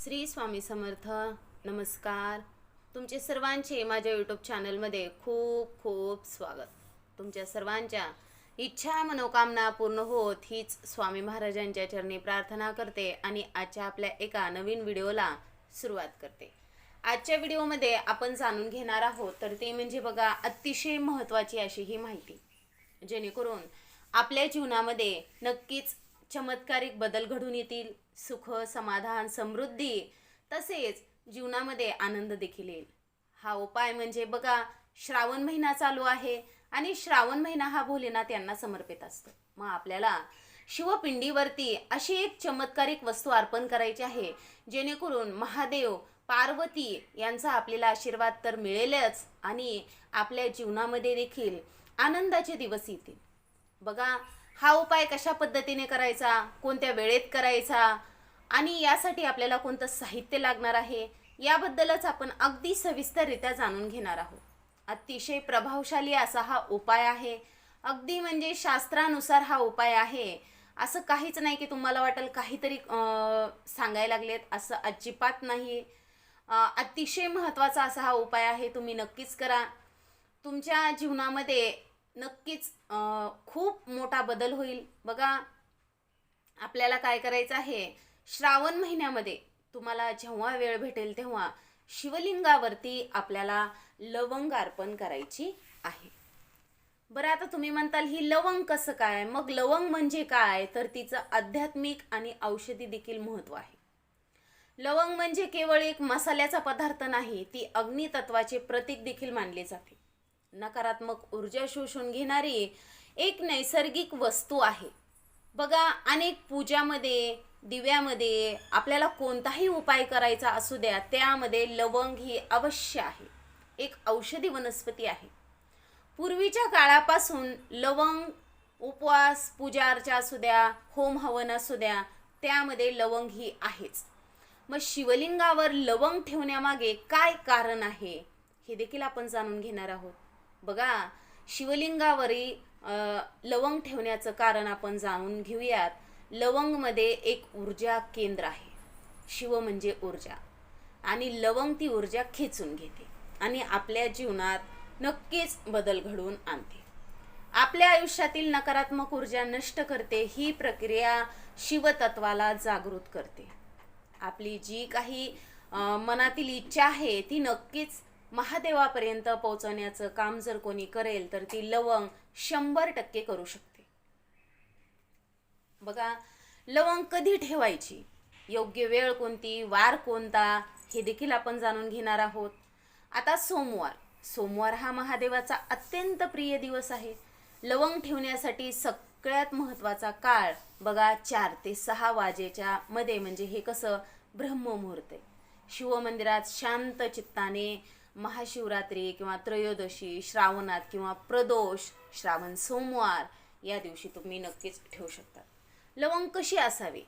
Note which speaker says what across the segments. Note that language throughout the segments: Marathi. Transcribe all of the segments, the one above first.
Speaker 1: श्री स्वामी समर्थ नमस्कार. तुमचे सर्वांचे माझ्या यूट्यूब चॅनलमध्ये खूप खूप स्वागत. तुमच्या सर्वांच्या इच्छा मनोकामना पूर्ण होत हीच स्वामी महाराजांच्या चरणी प्रार्थना करते आणि आजच्या आपल्या एका नवीन व्हिडिओला सुरुवात करते. आजच्या व्हिडिओमध्ये आपण जाणून घेणार आहोत तर ते म्हणजे बघा अतिशय महत्त्वाची अशी ही माहिती. जेणेकरून आपल्या जीवनामध्ये नक्कीच चमत्कारिक बदल घडून येतील सुख समाधान समृद्धी तसेच जीवनामध्ये आनंद देखील येईल. हा उपाय म्हणजे बघा श्रावण महिना चालू आहे आणि श्रावण महिना हा भोलेनाथ यांना समर्पित असतो. मग आपल्याला शिवपिंडीवरती अशी एक चमत्कारिक वस्तू अर्पण करायची आहे जेणेकरून महादेव पार्वती यांचा आपल्याला आशीर्वाद तर मिळेलच आणि आपल्या जीवनामध्ये देखील आनंदाचे दिवस येतील. बघा हा उपाय कशा पद्धतीने करायचा? कोणत्या वेळेत करायचा? आणि यासाठी आपल्याला कोणतं साहित्य लागणार आहे? याबद्दलच आपण अगदी सविस्तररित्या जाणून घेणार आहोत. अतिशय प्रभावशाली असा हा उपाय आहे. अगदी म्हणजे शास्त्रानुसार हा उपाय आहे. असं काहीच नाही की तुम्हाला वाटेल काहीतरी सांगायला लागलेत. असं अजिबात नाही. अतिशय महत्त्वाचा असा हा उपाय आहे. तुम्ही नक्कीच करा. तुमच्या जीवनामध्ये नक्कीच खूप मोठा बदल होईल. बघा आपल्याला काय करायचं आहे? श्रावण महिन्यामध्ये तुम्हाला जेव्हा वेळ भेटेल तेव्हा शिवलिंगावरती आपल्याला लवंग अर्पण करायची आहे. बरं आता तुम्ही म्हणताल ही लवंग कसं काय? मग लवंग म्हणजे काय? तर तिचं आध्यात्मिक आणि औषधी देखील महत्त्व आहे. लवंग म्हणजे केवळ एक मसाल्याचा पदार्थ नाही ती अग्नितत्वाचे प्रतीक देखील मानले जाते. नकारात्मक ऊर्जा शोषून घेणारी एक नैसर्गिक वस्तू आहे. बघा अनेक पूजामध्ये दिव्यामध्ये आपल्याला कोणताही उपाय करायचा असू द्या त्यामध्ये लवंग ही अवश्य आहे. एक औषधी वनस्पती आहे. पूर्वीच्या काळापासून लवंग उपवास पूजा अर्चा असू द्या होम हवन असू द्या त्यामध्ये लवंग ही आहेच. मग शिवलिंगावर लवंग ठेवण्यामागे काय कारण आहे हे देखील आपण जाणून घेणार आहोत. बघा शिवलिंगावरील लवंग ठेवण्याचं कारण आपण जाणून घेऊयात. लवंगमध्ये एक ऊर्जा केंद्र आहे. शिव म्हणजे ऊर्जा. आणि लवंग ती ऊर्जा खेचून घेते आणि आपल्या जीवनात नक्कीच बदल घडवून आणते. आपल्या आयुष्यातील नकारात्मक ऊर्जा नष्ट करते ही प्रक्रिया शिवतत्वाला जागृत करते. आपली जी काही मनातील इच्छा आहे ती नक्कीच महादेवापर्यंत पोहोचवण्याचं काम जर कोणी करेल तर ती लवंग शंभर टक्के करू शकते. बघा लवंग कधी ठेवायची? योग्य वेळ कोणती वार कोणता हे देखील आपण जाणून घेणार आहोत. आता सोमवार. सोमवार हा महादेवाचा अत्यंत प्रिय दिवस आहे. लवंग ठेवण्यासाठी सगळ्यात महत्त्वाचा काळ बघा चार ते सहा वाजेच्या मध्ये. म्हणजे हे कसं? ब्रह्ममुहूर्त आहे. शिवमंदिरात शांत चित्ताने महाशिवरात्री किंवा त्रयोदशी श्रावणात किंवा प्रदोष श्रावण सोमवार या दिवशी तुम्ही नक्कीच ठेवू शकता. लवंग कशी असावी?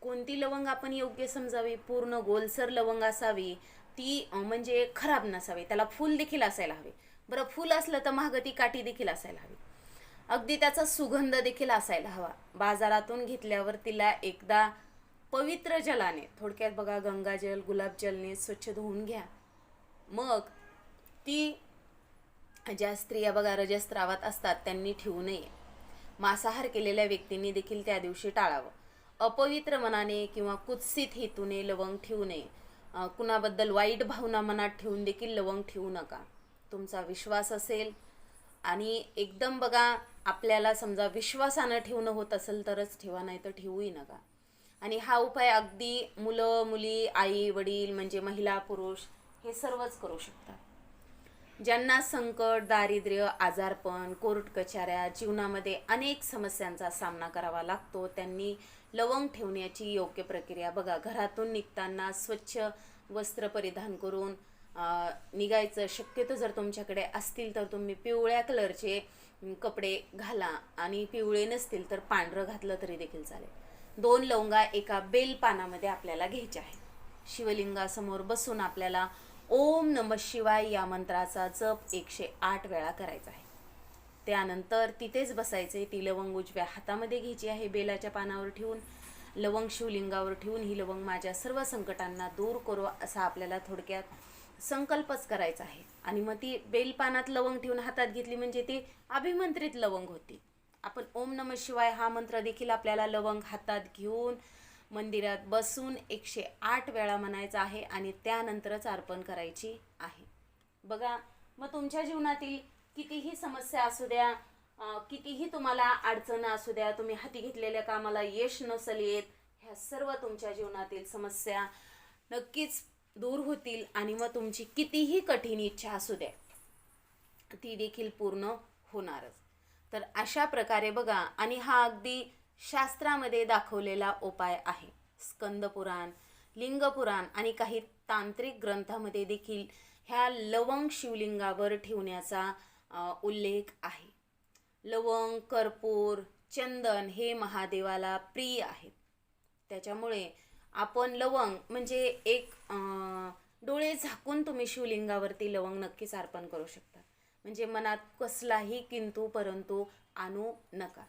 Speaker 1: कोणती लवंग आपण योग्य समजावी? पूर्ण गोलसर लवंग असावी? ती म्हणजे खराब नसावी. त्याला फूल देखील असायला हवे. बरं फूल असलं तर महागती काठी देखील असायला हवी. अगदी त्याचा सुगंध देखील असायला हवा. बाजारातून घेतल्यावर तिला एकदा पवित्र जलाने थोडक्यात बघा गंगाजल गुलाबजलने स्वच्छ धुवून घ्या. मग ती ज्या स्त्रिया बघा रजस्त्रावात असतात त्यांनी ठेवू नये. मांसाहार केलेल्या व्यक्तींनी देखील त्या दिवशी टाळावं. अपवित्र मनाने किंवा कुत्सित हेतूने लवंग ठेवू नये. कुणाबद्दल वाईट भावना मनात ठेवून देखील लवंग ठेवू नका. तुमचा विश्वास असेल आणि एकदम बघा आपल्याला समजा विश्वासानं ठेवणं होत असेल तरच ठेवा नाही तर ठेवूही नका. आणि हा उपाय अगदी मुलं मुली आई वडील म्हणजे महिला पुरुष हे सर्वच करू शकतात. ज्यांना संकट दारिद्र्य आजारपण कोर्ट कचाऱ्या जीवनामध्ये अनेक समस्यांचा सामना करावा लागतो त्यांनी लवंग ठेवण्याची योग्य प्रक्रिया बघा. घरातून निघताना स्वच्छ वस्त्र परिधान करून निघायचं शक्यतो जर तुमच्याकडे असतील तर तुम्ही पिवळ्या कलरचे कपडे घाला आणि पिवळे नसतील तर पांढरं घातलं तरी देखील चालेल. दोन लवंगा एका बेल पानामध्ये आपल्याला घ्यायच्या आहेत. शिवलिंगासमोर बसून आपल्याला ओम नम शिवाय या मंत्राचा जप एकशे आठ वेळा करायचा आहे. त्यानंतर तिथेच बसायचे ती लवंग उजव्या हातामध्ये घ्यायची आहे बेलाच्या पानावर ठेवून. लवंग शिवलिंगावर ठेवून ही लवंग माझ्या सर्व संकटांना दूर करो असा आपल्याला थोडक्यात संकल्पच करायचा आहे. आणि मग ती बेलपानात लवंग ठेवून हातात घेतली म्हणजे ती अभिमंत्रित लवंग होती. आपण ओम नम शिवाय हा मंत्र देखील आपल्याला लवंग हातात घेऊन मंदिरात बसून एकशे आठ वेळा म्हणायचा आहे आणि त्यानंतरच अर्पण करायची आहे. बघा मग तुमच्या जीवनातील कितीही समस्या असू द्या कितीही तुम्हाला अडचण असू द्या तुम्ही हाती घेतलेल्या कामाला यश नसेल येत ह्या सर्व तुमच्या जीवनातील समस्या नक्कीच दूर होतील आणि मग तुमची कितीही कठीण इच्छा असू द्या ती देखील पूर्ण होणारच. तर अशा प्रकारे बघा आणि हा अगदी शास्त्रामध्ये दाखवलेला उपाय आहे. स्कंदपुराण लिंगपुराण आणि काही तांत्रिक ग्रंथामध्ये देखील ह्या लवंग शिवलिंगावर ठेवण्याचा उल्लेख आहे. लवंग कर्पूर चंदन हे महादेवाला प्रिय आहेत. त्याच्यामुळे आपण लवंग म्हणजे एक डोळे झाकून तुम्ही शिवलिंगावरती लवंग नक्कीच अर्पण करू शकता. म्हणजे मनात कसलाही किंतू परंतु आणू नका.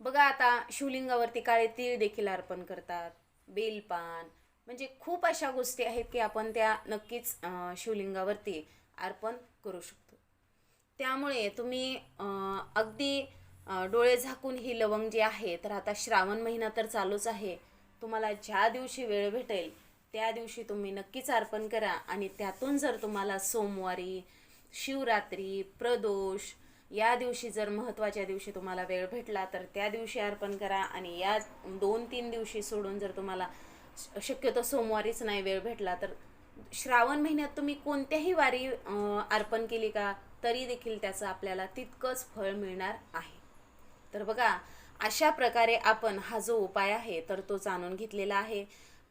Speaker 1: बघा आता शिवलिंगावरती काळे तीळ देखील अर्पण करतात बेलपान म्हणजे खूप अशा गोष्टी आहेत की आपण त्या नक्कीच शिवलिंगावरती अर्पण करू शकतो. त्यामुळे तुम्ही अगदी डोळे झाकून ही लवंग जी आहे तर आता श्रावण महिना तर चालूच आहे. तुम्हाला ज्या दिवशी वेळ भेटेल त्या दिवशी तुम्ही नक्कीच अर्पण करा. आणि त्यातून जर तुम्हाला सोमवारी शिवरात्री प्रदोष या दिवशी जर महत्त्वाच्या दिवशी तुम्हाला वेळ भेटला तर त्या दिवशी अर्पण करा आणि या दोन तीन दिवशी सोडून जर तुम्हाला श- शक्यतो सोमवारीच नाही वेळ भेटला तर श्रावण महिन्यात तुम्ही कोणत्याही वारी अर्पण केली का तरी देखील त्याचं आपल्याला तितकंच फळ मिळणार आहे. तर बघा अशा प्रकारे आपण हा जो उपाय आहे तर तो जाणून घेतलेला आहे.